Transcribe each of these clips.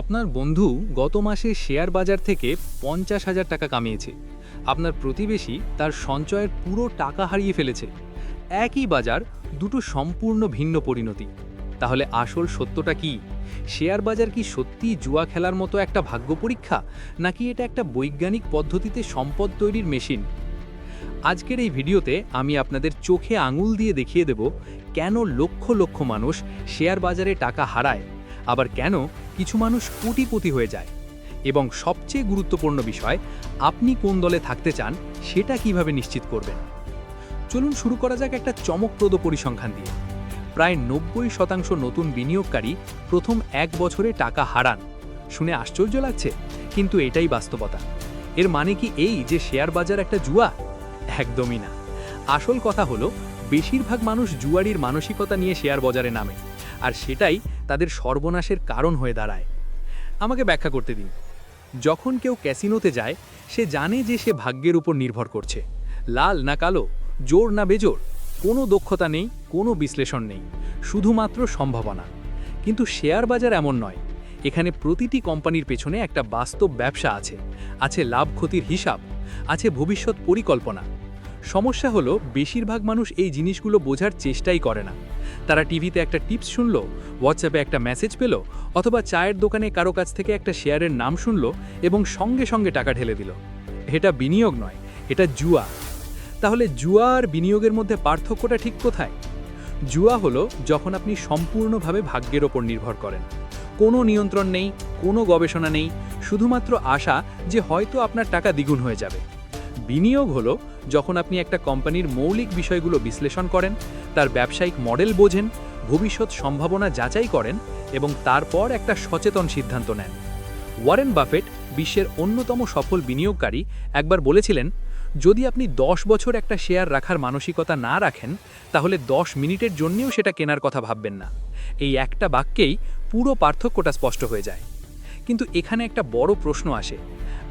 আপনার বন্ধু গত মাসে শেয়ার বাজার থেকে পঞ্চাশ হাজার টাকা কামিয়েছে। আপনার প্রতিবেশী তার সঞ্চয়ের পুরো টাকা হারিয়ে ফেলেছে। একই বাজার, দুটো সম্পূর্ণ ভিন্ন পরিণতি। তাহলে আসল সত্যটা কি? শেয়ার বাজার কি সত্যি জুয়া খেলার মতো একটা ভাগ্য পরীক্ষা? নাকি এটা একটা বৈজ্ঞানিক পদ্ধতিতে সম্পদ তৈরির মেশিন? আজকের এই ভিডিওতে আমি আপনাদের চোখে আঙুল দিয়ে দেখিয়ে দেব কেন লক্ষ লক্ষ মানুষ শেয়ার বাজারে টাকা হারায়, আবার কেন কিছু মানুষ কোটিপতি হয়ে যায়। এবং সবচেয়ে গুরুত্বপূর্ণ বিষয়, আপনি কোন দলে থাকতে চান, সেটা কীভাবে নিশ্চিত করবেন? চলুন শুরু করা যাক একটা চমকপ্রদ পরিসংখ্যান দিয়ে। প্রায় নব্বই শতাংশ নতুন বিনিয়োগকারী প্রথম এক বছরে টাকা হারান। শুনে আশ্চর্য লাগছে, কিন্তু এটাই বাস্তবতা। এর মানে কি এই যে শেয়ার বাজার একটা জুয়া? একদমই না। আসল কথা হলো, বেশিরভাগ মানুষ জুয়ারির মানসিকতা নিয়ে শেয়ার বাজারে নামে। আর সেটাই তাদের সর্বনাশের কারণ হয়ে দাঁড়ায়। আমাকে ব্যাখ্যা করতে দিন। যখন কেউ ক্যাসিনোতে যায়, সে জানে যে সে ভাগ্যের উপর নির্ভর করছে। লাল না কালো, জোর না বেজোর, কোনো দক্ষতা নেই, কোনো বিশ্লেষণ নেই, শুধুমাত্র সম্ভাবনা। কিন্তু শেয়ার বাজার এমন নয়। এখানে প্রতিটি কোম্পানির পেছনে একটা বাস্তব ব্যবসা আছে। আছে লাভ ক্ষতির হিসাব, আছে ভবিষ্যৎ পরিকল্পনা। সমস্যা হলো, বেশিরভাগ মানুষ এই জিনিসগুলো বোঝার চেষ্টাই করে না। তারা টিভিতে একটা টিপস শুনলো হোয়াটসঅ্যাপে একটা মেসেজ পেল, অথবা চায়ের দোকানে কারও কাছ থেকে একটা শেয়ারের নাম শুনলো এবং সঙ্গে সঙ্গে টাকা ঢেলে দিল। এটা বিনিয়োগ নয়, এটা জুয়া। তাহলে জুয়া আর বিনিয়োগের মধ্যে পার্থক্যটা ঠিক কোথায়? জুয়া হলো যখন আপনি সম্পূর্ণভাবে ভাগ্যের ওপর নির্ভর করেন। কোনো নিয়ন্ত্রণ নেই, কোনো গবেষণা নেই, শুধুমাত্র আশা যে হয়তো আপনার টাকা দ্বিগুণ হয়ে যাবে। বিনিয়োগ হলো যখন আপনি একটা কোম্পানির মৌলিক বিষয়গুলো বিশ্লেষণ করেন, তার ব্যবসায়িক মডেল বোঝেন, ভবিষ্যৎ সম্ভাবনা যাচাই করেন এবং তারপর একটা সচেতন সিদ্ধান্ত নেন। ওয়ারেন বাফেট, বিশ্বের অন্যতম সফল বিনিয়োগকারী, একবার বলেছিলেন, যদি আপনি দশ বছর একটা শেয়ার রাখার মানসিকতা না রাখেন, তাহলে দশ মিনিটের জন্যেও সেটা কেনার কথা ভাববেন না। এই একটা বাক্যেই পুরো পার্থক্যটা স্পষ্ট হয়ে যায়। কিন্তু এখানে একটা বড় প্রশ্ন আসে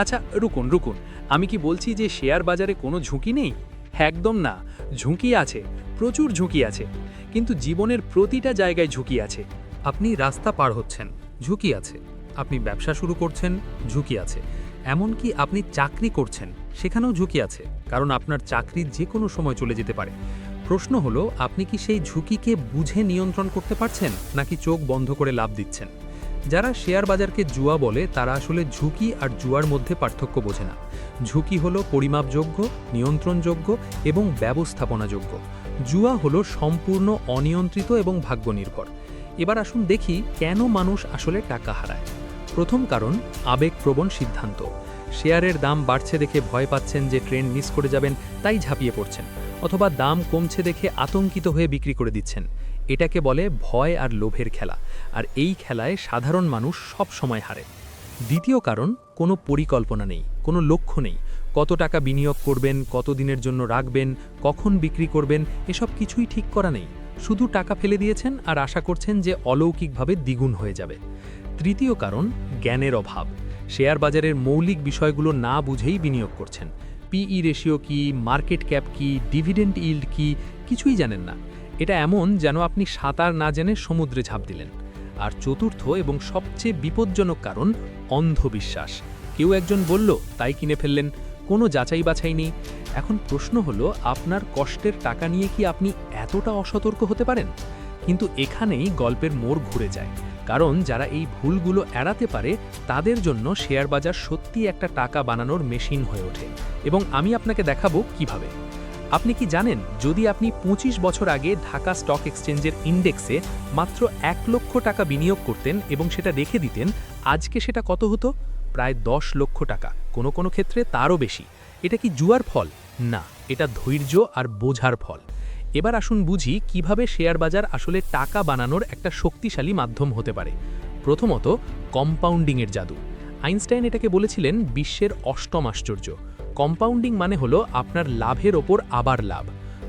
আচ্ছা রুকুন রুকুন, আমি কি বলছি যে শেয়ার বাজারে কোনো ঝুঁকি নেই? একদম না, ঝুঁকি আছে, প্রচুর ঝুঁকি আছে, কিন্তু জীবনের প্রতিটা জায়গায় ঝুঁকি আছে। আপনি রাস্তা পার হচ্ছেন, ঝুঁকি আছে, আপনি ব্যবসা শুরু করছেন, ঝুঁকি আছে, এমনকি আপনি চাকরি করছেন, সেখানেও ঝুঁকি আছে, কারণ আপনার চাকরি যে কোনো সময় চলে যেতে পারে। প্রশ্ন হলো, আপনি কি সেই ঝুঁকিকে বুঝে নিয়ন্ত্রণ করতে পারছেন, নাকি চোখ বন্ধ করে লাভ দিচ্ছেন? যারা শেয়ার বাজারকে জুয়া বলে, তারা আসলে ঝুঁকি আর জুয়ার মধ্যে পার্থক্য বোঝে না। ঝুঁকি হল পরিমাপযোগ্য, নিয়ন্ত্রণযোগ্য এবং ব্যবস্থাপনাযোগ্য। জুয়া হল সম্পূর্ণ, অনিয়ন্ত্রিত এবং ভাগ্য নির্ভর এবার আসুন দেখি কেন মানুষ আসলে টাকা হারায়। প্রথম কারণ, আবেগপ্রবণ সিদ্ধান্ত। শেয়ারের দাম বাড়ছে দেখে ভয় পাচ্ছেন যে ট্রেন মিস করে যাবেন, তাই ঝাঁপিয়ে পড়ছেন, অথবা দাম কমছে দেখে আতঙ্কিত হয়ে বিক্রি করে দিচ্ছেন। এটাকে বলে ভয় আর লোভের খেলা, আর এই খেলায় সাধারণ মানুষ সব সময় হারে। দ্বিতীয় কারণ, কোনো পরিকল্পনা নেই, কোনো লক্ষ্য নেই। কত টাকা বিনিয়োগ করবেন, কত দিনের জন্য রাখবেন, কখন বিক্রি করবেন, এসব কিছুই ঠিক করা নেই। শুধু টাকা ফেলে দিয়েছেন আর আশা করছেন যে অলৌকিকভাবে দ্বিগুণ হয়ে যাবে। তৃতীয় কারণ, জ্ঞানের অভাব। শেয়ার বাজারের মৌলিক বিষয়গুলো না বুঝেই বিনিয়োগ করছেন। পিই রেশিও কি মার্কেট ক্যাপ কি ডিভিডেন্ড ইল্ড কি, কিছুই জানেন না। এটা এমন যেন আপনি সাঁতার না জেনে সমুদ্রে ঝাঁপ দিলেন। আর চতুর্থ এবং সবচেয়ে বিপজ্জনক কারণ, অন্ধবিশ্বাস। কেউ একজন বলল, তাই কিনে ফেললেন। কোনো যাচাই বাছাই নেই। এখন প্রশ্ন হলো, আপনার কষ্টের টাকা নিয়ে কি আপনি এতটা অসতর্ক হতে পারেন? কিন্তু এখানেই গল্পের মোড় ঘুরে যায়। কারণ যারা এই ভুলগুলো এড়াতে পারে, তাদের জন্য শেয়ার বাজার সত্যি একটা টাকা বানানোর মেশিন হয়ে ওঠে। এবং আমি আপনাকে দেখাবো কীভাবে। আপনি কি জানেন, যদি আপনি ২৫ বছর আগে ঢাকা স্টক এক্সচেঞ্জের ইন্ডেক্সে মাত্র এক লক্ষ টাকা বিনিয়োগ করতেন এবং সেটা রেখে দিতেন, আজকে সেটা কত হতো? প্রায় দশ লক্ষ টাকা। কোনো কোনো ক্ষেত্রে তারও বেশি। এটা কি জুয়ার ফল? না, এটা ধৈর্য আর বোঝার ফল। এবার আসুন বুঝি কীভাবে শেয়ার বাজার আসলে টাকা বানানোর একটা শক্তিশালী মাধ্যম হতে পারে। প্রথমত, কম্পাউন্ডিংয়ের জাদু। আইনস্টাইন এটাকে বলেছিলেন বিশ্বের অষ্টম আশ্চর্য। কম্পাউন্ডিং মানে হলো আপনার লাভের ওপর আবার লাভ।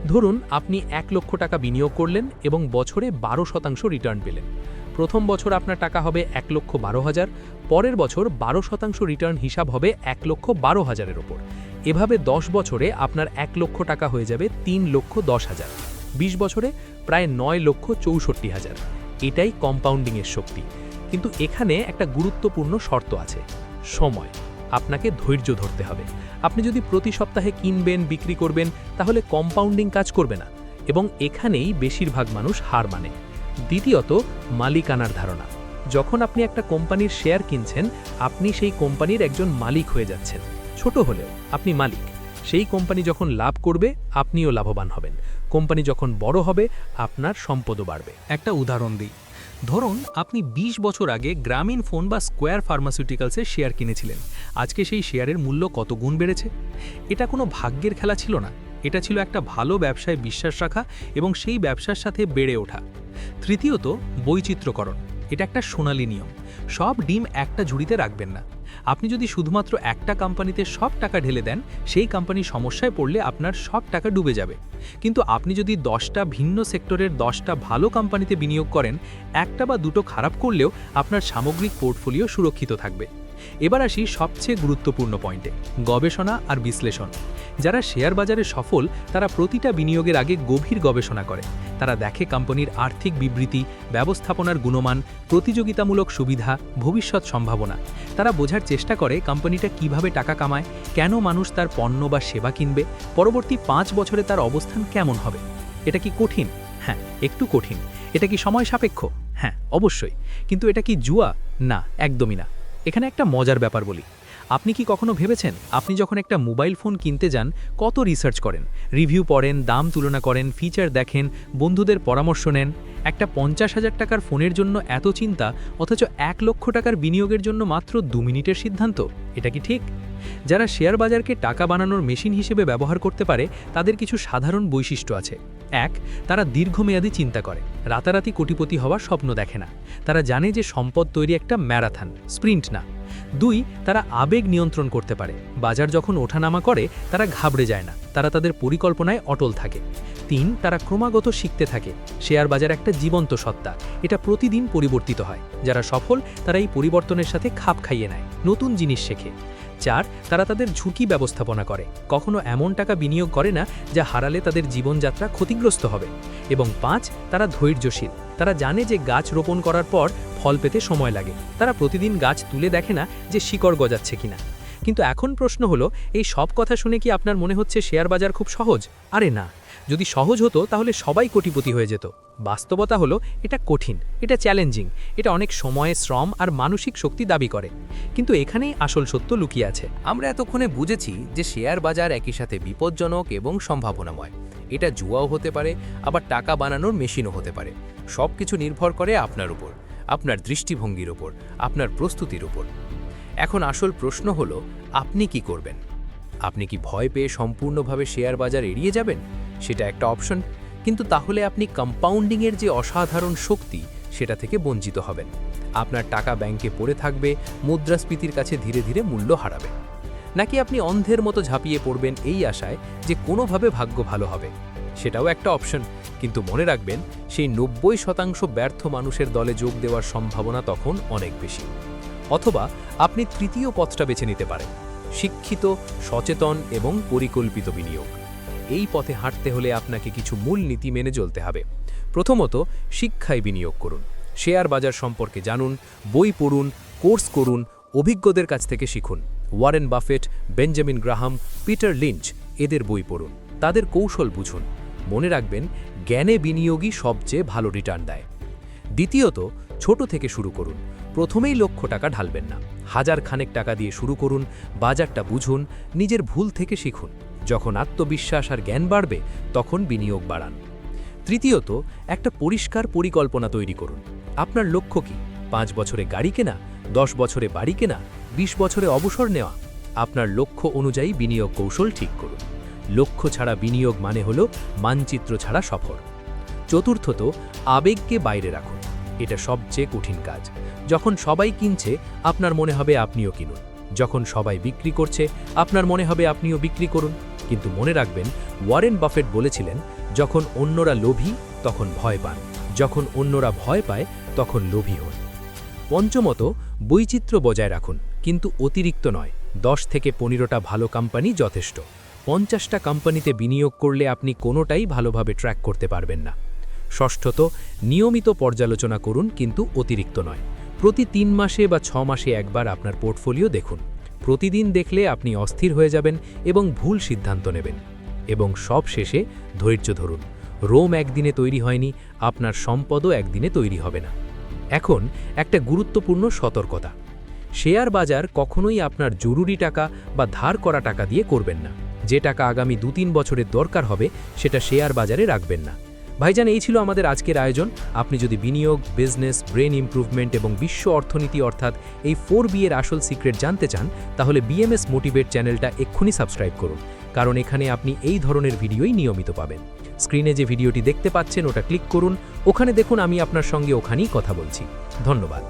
ধরুন, আপনি এক লক্ষ টাকা বিনিয়োগ করলেন এবং বছরে বারো শতাংশ রিটার্ন পেলেন। প্রথম বছর আপনার টাকা হবে এক লক্ষ বারো হাজার, পরের বছর বারো শতাংশ রিটার্ন হিসাব হবে এক লক্ষ বারো হাজারের ওপর। এভাবে দশ বছরে আপনার এক লক্ষ টাকা হয়ে যাবে তিন লক্ষ দশ হাজার। বিশ বছরে প্রায় নয় লক্ষ চৌষট্টি হাজার। এটাই কম্পাউন্ডিংয়ের শক্তি। কিন্তু এখানে একটা গুরুত্বপূর্ণ শর্ত আছে। সময়। আপনাকে ধৈর্য ধরতে হবে। আপনি যদি প্রতি সপ্তাহে কিনবেন, বিক্রি করবেন, তাহলে কম্পাউন্ডিং কাজ করবে না। এবং এখানেই বেশিরভাগ মানুষ হার মানে। দ্বিতীয়ত, মালিকানার ধারণা। যখন আপনি একটা কোম্পানির শেয়ার কিনছেন, আপনি সেই কোম্পানির একজন মালিক হয়ে যাচ্ছেন। ছোট হলেও আপনি মালিক। সেই কোম্পানি যখন লাভ করবে, আপনিও লাভবান হবেন। কোম্পানি যখন বড় হবে, আপনার সম্পদও বাড়বে। একটা উদাহরণ দিই। ধরুন, আপনি ২০ বছর আগে গ্রামীণ ফোন বা স্কোয়ার ফার্মাসিউটিক্যালসের শেয়ার কিনেছিলেন। আজকে সেই শেয়ারের মূল্য কত গুণ বেড়েছে? এটা কোনো ভাগ্যের খেলা ছিল না। এটা ছিল একটা ভালো ব্যবসায় বিশ্বাস রাখা এবং সেই ব্যবসার সাথে বেড়ে ওঠা। তৃতীয়ত, বৈচিত্র্যকরণ। এটা একটা সোনালী নিয়ম। সব ডিম একটা ঝুড়িতে রাখবেন না। আপনি যদি শুধুমাত্র একটা কোম্পানিতে সব টাকা ঢেলে দেন, সেই কোম্পানি সমস্যায় পড়লে আপনার সব টাকা ডুবে যাবে। কিন্তু আপনি যদি দশটা ভিন্ন সেক্টরের দশটা ভালো কোম্পানিতে বিনিয়োগ করেন, একটা বা দুটো খারাপ করলেও আপনার সামগ্রিক পোর্টফোলিও সুরক্ষিত থাকবে। এবার আসি সবচেয়ে গুরুত্বপূর্ণ পয়েন্টে, গবেষণা আর বিশ্লেষণ। যারা শেয়ার বাজারে সফল, তারা প্রতিটা বিনিয়োগের আগে গভীর গবেষণা করে। তারা দেখে কোম্পানির আর্থিক বিবৃতি, ব্যবস্থাপনার গুণমান, প্রতিযোগিতামূলক সুবিধা, ভবিষ্যৎ সম্ভাবনা। তারা বোঝার চেষ্টা করে কোম্পানিটা কীভাবে টাকা কামায়, কেন মানুষ তার পণ্য বা সেবা কিনবে, পরবর্তী পাঁচ বছরে তার অবস্থান কেমন হবে। এটা কি কঠিন? হ্যাঁ একটু কঠিন। এটা কি সময় সাপেক্ষ? হ্যাঁ অবশ্যই। কিন্তু এটা কি জুয়া? না, একদমই না। এখানে একটা মজার ব্যাপার বলি। আপনি কি কখনো ভেবেছেন, আপনি যখন একটা মোবাইল ফোন কিনতে যান, কত রিসার্চ করেন? রিভিউ পড়েন, দাম তুলনা করেন ফিচার দেখেন, বন্ধুদের পরামর্শ নেন। একটা পঞ্চাশ হাজার টাকার ফোনের জন্য এত চিন্তা, অথচ এক লক্ষ টাকার বিনিয়োগের জন্য মাত্র দু মিনিটের সিদ্ধান্ত, এটা কি ঠিক? যারা শেয়ার বাজারকে টাকা বানানোর মেশিন হিসেবে ব্যবহার করতে পারে, তাদের কিছু সাধারণ বৈশিষ্ট্য আছে। এক, তারা দীর্ঘমেয়াদী চিন্তা করে। রাতারাতি কোটিপতি হওয়ার স্বপ্ন দেখে না। তারা জানে যে সম্পদ তৈরি একটা ম্যারাথন, স্প্রিন্ট না। দুই, তারা আবেগ নিয়ন্ত্রণ করতে পারে। বাজার যখন ওঠানামা করে, তারা ঘাবড়ে যায় না। তারা তাদের পরিকল্পনায় অটল থাকে। তিন, তারা ক্রমাগত শিখতে থাকে। শেয়ার বাজার একটা জীবন্ত সত্তা। এটা প্রতিদিন পরিবর্তিত হয়। যারা সফল, তারা এই পরিবর্তনের সাথে খাপ খাইয়ে নেয়। নতুন জিনিস শেখে। চার, তারা তাদের ঝুঁকি ব্যবস্থাপনা করে। কখনো এমন টাকা বিনিয়োগ করে না যা হারালে তাদের জীবনযাত্রা ক্ষতিগ্রস্ত হবে। এবং পাঁচ, তারা ধৈর্যশীল। তারা জানে যে গাছ রোপণ করার পর ফল পেতে সময় লাগে। তারা প্রতিদিন গাছ তুলে দেখে না যে শিকড় গজাচ্ছে কিনা। কিন্তু এখন প্রশ্ন হলো, এই সব কথা শুনে কি আপনার মনে হচ্ছে শেয়ার বাজার খুব সহজ? আরে না। যদি সহজ হতো, তাহলে সবাই কোটিপতি হয়ে যেত। বাস্তবতা হলো, এটা কঠিন, এটা চ্যালেঞ্জিং, এটা অনেক সময় শ্রম আর মানসিক শক্তি দাবি করে। কিন্তু এখানেই আসল সত্য লুকিয়ে আছে। আমরা এতক্ষণে বুঝেছি যে শেয়ার বাজার একই সাথে বিপজ্জনক এবং সম্ভাবনাময়। এটা জুয়াও হতে পারে, আবার টাকা বানানোর মেশিনও হতে পারে। সব কিছু নির্ভর করে আপনার উপর, আপনার দৃষ্টিভঙ্গির উপর, আপনার প্রস্তুতির উপর। এখন আসল প্রশ্ন হলো, আপনি কি করবেন? আপনি কি ভয় পেয়ে সম্পূর্ণভাবে শেয়ার বাজার এড়িয়ে যাবেন? সেটা একটা অপশন। কিন্তু তাহলে আপনি কম্পাউন্ডিংয়ের যে অসাধারণ শক্তি, সেটা থেকে বঞ্চিত হবেন। আপনার টাকা ব্যাংকে পড়ে থাকবে, মুদ্রাস্ফীতির কাছে ধীরে ধীরে মূল্য হারাবে। নাকি আপনি অন্ধের মতো ঝাঁপিয়ে পড়বেন এই আশায় যে কোনোভাবে ভাগ্য ভালো হবে? সেটাও একটা অপশন। কিন্তু মনে রাখবেন, সেই নব্বই শতাংশ ব্যর্থ মানুষের দলে যোগ দেওয়ার সম্ভাবনা তখন অনেক বেশি। অথবা আপনি তৃতীয় পথটা বেছে নিতে পারেন। শিক্ষিত, সচেতন এবং পরিকল্পিত বিনিয়োগ। এই পথে হাঁটতে হলে আপনাকে কিছু মূল নীতি মেনে চলতে হবে। প্রথমত, শিক্ষায় বিনিয়োগ করুন। শেয়ার বাজার সম্পর্কে জানুন, বই পড়ুন, কোর্স করুন, অভিজ্ঞদের কাছ থেকে শিখুন। Warren Buffett, Benjamin Graham, Peter Lynch এদের বই পড়ুন। তাদের কৌশল বুঝুন। মনে রাখবেন, জ্ঞানে বিনিয়োগই সবচেয়ে ভালো রিটার্ন দেয়। দ্বিতীয়ত, ছোট থেকে শুরু করুন। প্রথমেই লক্ষ টাকা ঢালবেন না। হাজার খানেক টাকা দিয়ে শুরু করুন, বাজারটা বুঝুন, নিজের ভুল থেকে শিখুন। যখন আত্মবিশ্বাস আর জ্ঞান বাড়বে, তখন বিনিয়োগ বাড়ান। তৃতীয়ত, একটা পরিষ্কার পরিকল্পনা তৈরি করুন। আপনার লক্ষ্য কি? পাঁচ বছরে গাড়ি কেনা, দশ বছরে বাড়ি কেনা, বিশ বছরে অবসর নেওয়া? আপনার লক্ষ্য অনুযায়ী বিনিয়োগ কৌশল ঠিক করুন। লক্ষ্য ছাড়া বিনিয়োগ মানে হল মানচিত্র ছাড়া সফর। চতুর্থত, আবেগকে বাইরে রাখুন। এটা সবচেয়ে কঠিন কাজ। যখন সবাই কিনছে, আপনার মনে হবে আপনিও কিনুন। যখন সবাই বিক্রি করছে, আপনার মনে হবে আপনিও বিক্রি করুন। কিন্তু মনে রাখবেন, ওয়ারেন বাফেট বলেছিলেন, যখন অন্যরা লোভী, তখন ভয় পান। যখন অন্যরা ভয় পায়, তখন লোভী হন। পঞ্চমত, বৈচিত্র্য বজায় রাখুন, কিন্তু অতিরিক্ত নয়, দশ থেকে পনেরোটা ভালো কোম্পানি যথেষ্ট। পঞ্চাশটা কোম্পানিতে বিনিয়োগ করলে আপনি কোনোটাই ভালোভাবে ট্র্যাক করতে পারবেন না। ষষ্ঠত, নিয়মিত পর্যালোচনা করুন, কিন্তু অতিরিক্ত নয়। প্রতি তিন মাসে বা ছ মাসে একবার আপনার পোর্টফোলিও দেখুন। প্রতিদিন দেখলে আপনি অস্থির হয়ে যাবেন এবং ভুল সিদ্ধান্ত নেবেন। এবং সব শেষে ধৈর্য ধরুন। রোম একদিনে তৈরি হয়নি, আপনার সম্পদও একদিনে তৈরি হবে না। এখন একটা গুরুত্বপূর্ণ সতর্কতা। শেয়ার বাজার কখনোই আপনার জরুরি টাকা বা ধার করা টাকা দিয়ে করবেন না। যে টাকা আগামী দু তিন বছরের দরকার হবে, সেটা শেয়ার বাজারে রাখবেন না। ভাইজান, এই ছিল আমাদের আজকের আয়োজন। আপনি যদি বিনিয়োগ, বিজনেস, ব্রেন ইম্প্রুভমেন্ট এবং বিশ্ব অর্থনীতি অর্থাৎ এই ফোর বি এর আসল সিক্রেট জানতে চান, তাহলে বিএমএস মোটিভেট চ্যানেলটা এক্ষুনি সাবস্ক্রাইব করুন, কারণ এখানে আপনি এই ধরনের ভিডিওই নিয়মিত পাবেন। স্ক্রিনে যে ভিডিওটি দেখতে পাচ্ছেন, ওটা ক্লিক করুন। ওখানে দেখুন, আমি আপনার সঙ্গে ওখানেই কথা বলছি। ধন্যবাদ।